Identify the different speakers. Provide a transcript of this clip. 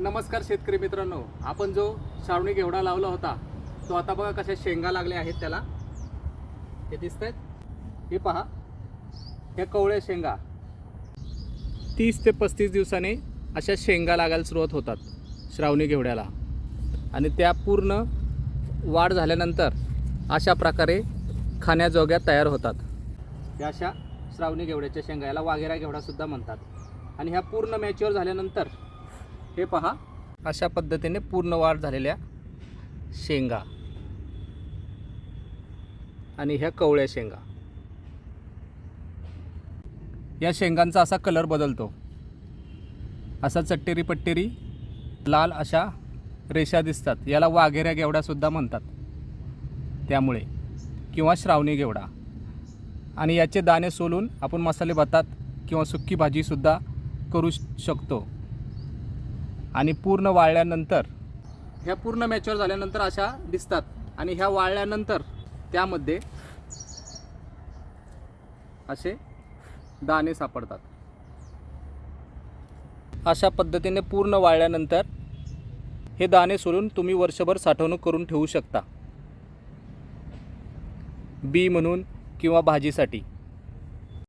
Speaker 1: नमस्कार शेतकरी मित्रांनो. आपण जो श्रावणी घेवडा लावला होता तो आता बघा कशा शेंगा लागल्या आहेत त्याला. हे दिसत आहेत हे पहा. हे कवळ्या शेंगा. तीस ते पस्तीस दिवसाने अशा शेंगा लागायला सुरुवात होतात श्रावणी घेवड्याला. आणि त्या पूर्ण वाढ झाल्यानंतर अशा प्रकारे खाण्याजोग्या तयार होतात. या अशा श्रावणी घेवड्याच्या शेंगा याला वाघेरा घेवडासुद्धा म्हणतात. आणि ह्या पूर्ण मॅच्युअर झाल्यानंतर हे पहा. अशा पद्धतीने पूर्ण वाढ झालेल्या शेंगा. आणि ह्या कवळ्या शेंगा. या शेंगांचा असा कलर बदलतो. असा चट्टेरी पट्टेरी लाल अशा रेषा दिसतात. याला वाघेऱ्या गेवडासुद्धा म्हणतात. त्यामुळे. किंवा श्रावणी गेवडा. आणि याचे दाणे सोलून आपण मसाले भातात किंवा सुक्की भाजीसुद्धा करू शकतो. आणि पूर्ण वाळल्यानंतर ह्या पूर्ण मॅच्युअर झाल्यानंतर अशा दिसतात. आणि ह्या वाळल्यानंतर त्यामध्ये असे दाणे सापडतात. अशा पद्धतीने पूर्ण वाळल्यानंतर हे दाणे सोडून तुम्ही वर्षभर साठवणूक करून ठेवू शकता. बी म्हणून किंवा भाजीसाठी.